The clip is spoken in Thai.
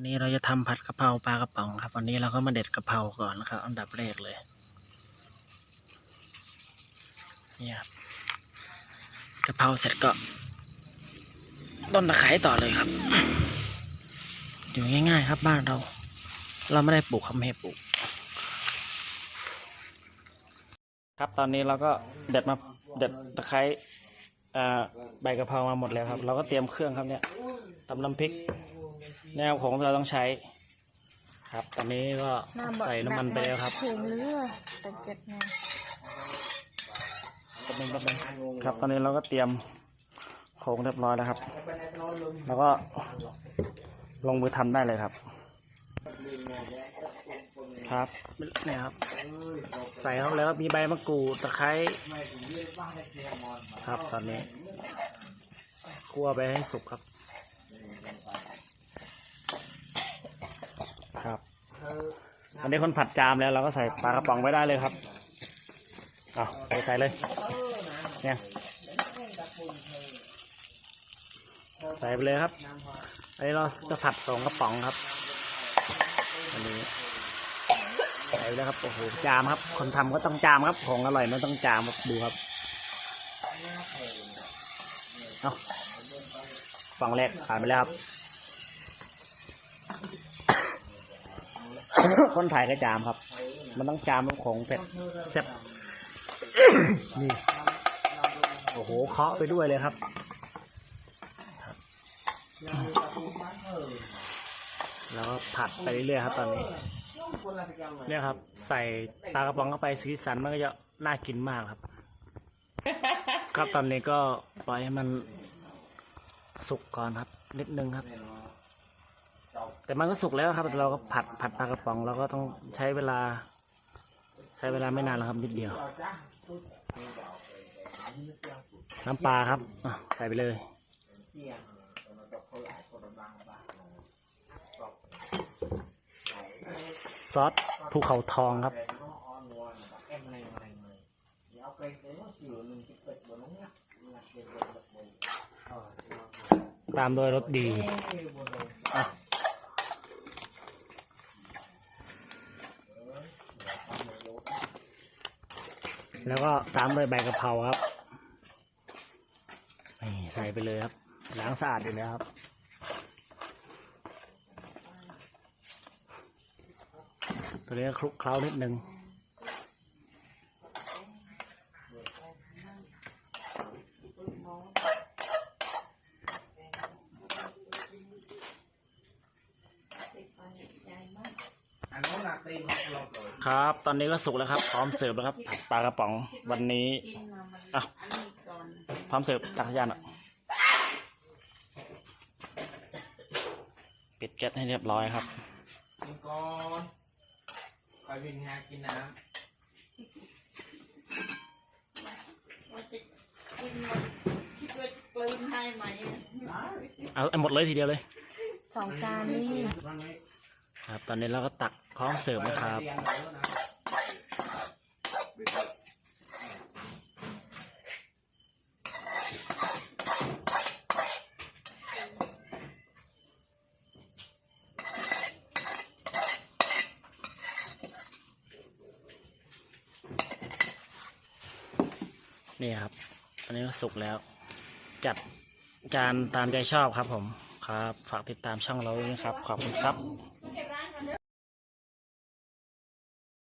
วันนี้เราจะทำผัดกะเพราปลากระป๋องครับวันนี้เราก็มาเด็ดกะเพราก่อนนะครับ อันดับแรกเลยนี่ครับกะเพราเสร็จก็ต้นตะไคร้ต่อเลยครับ อยู่ง่ายๆครับบ้านเรา เราไม่ได้ปลูกคำให้ปลูก ครับตอนนี้เราก็เด็ดมาเด็ดตะไคร้ใบกะเพรามาหมดแล้วครับ เราก็เตรียมเครื่องครับเนี่ยตำน้ำพริก แนวของเราต้องใช้ ครับ ตอนนี้ก็ใส่น้ำมันไปแล้วครับถุงเลือตะเกียบไงแป๊บนึงแป๊บนึงครับตอนนี้เราก็เตรียมโครงเรียบร้อยแล้วครับ แล้วก็ลงมือทำได้เลยครับ ครับเนี่ยครับ ใส่เข้าไปแล้วครับมีใบมะกรูดตะไคร้ครับตอนนี้คั่วไปให้สุกครับครับ อันนี้คนผัดจามแล้วเราก็ใส่ปลากระป๋องไว้ได้เลยครับเอาใส่ใส่เลย เนี่ย ใส่ไปเลยครับ อันนี้เราจะผัดสองกระป๋องครับ อันนี้ใส่แล้วครับ โอ้โห จามครับ คนทำก็ต้องจามครับ ของอร่อยมันต้องจามครับ ดูครับ เอาฝั่งแรกผ่านไปแล้วครับ คนถ่ายก็จามครับ มันต้องจามของเผ็ดแซ่บนี่โอ้โหเคาะไปด้วยเลยครับแล้วก็ผัดไปเรื่อยๆครับ ตอนนี้เนี่ยครับ ใส่ปลากระป๋องเข้าไปสีสันมันก็จะน่ากินมากครับ ครับตอนนี้ก็ปล่อยให้มันสุกก่อนครับ นิดนึงครับ แต่มันก็สุกแล้วครับ เราก็ผัดผัดปลากระป๋องเราก็ต้องใช้เวลา ใช้เวลาไม่นานหรอกครับนิดเดียว น้ำปลาครับใส่ไปเลยซอสภูเขาทองครับตามโดยรสดี แล้วก็ตามด้วยใบกะเพราครับนี่ใส่ไปเลยครับ ล้างสะอาดอยู่แล้วครับ ตัวนี้ก็คลุกเคล้านิดนึง อันนู้นหนักตีนของเราเลย ครับ ตอนนี้ก็สุกแล้วครับ พร้อมเสิร์ฟแล้วครับผัดปลากระป๋องวันนี้อะพร้อมเสิร์ฟตักขยานอะปิดแก๊สให้เรียบร้อยครับกินก่อนคอยวินหากินน้คิดว่าปลื้มให้ไหมเอาเอาหมดเลยทีเดียวเลย สองจานนี่ำวันนี้ครับ ตอนนี้เราก็ตักพ ร้อมเสิร์ฟนะครับ นี่ครับตอนนี้ก็สุกแล้ว จัดจานตามใจชอบครับผม ครับ ฝากติดตามช่องเราด้วยนะครับ ขอบคุณครับ